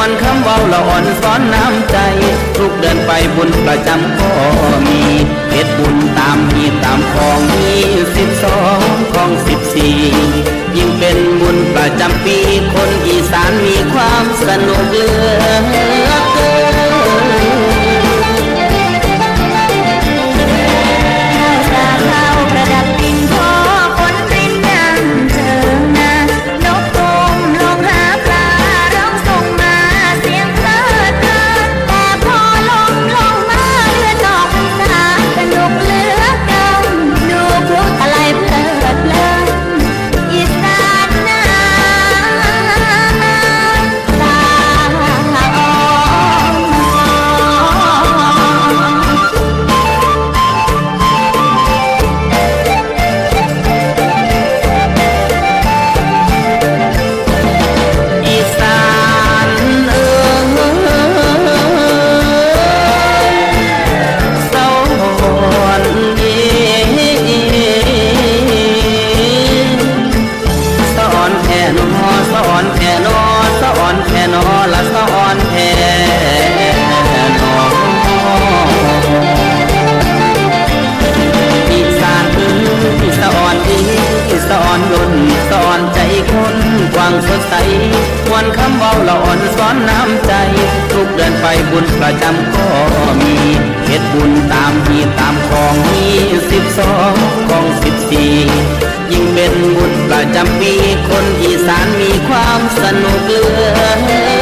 วนคำเบาละอ่อนซ้อนน้ำใจ ทุกเดินไปบุญประจำก็มีเพชรบุญตามมีตามของมีสิบสองของสิบสี่ยิ่งเป็นบุญประจำปีคนอีสานมีความสนุกเหลือเกิน ละอ่อนซ้อนน้ำใจ ทุกเดินไปบุญประจำก็มีเฮ็ดบุญตามมีตามของมีสิบสองของสิบสี่ยิ่งเป็นบุญประจำปี คนอีสานมีความสนุกเลือ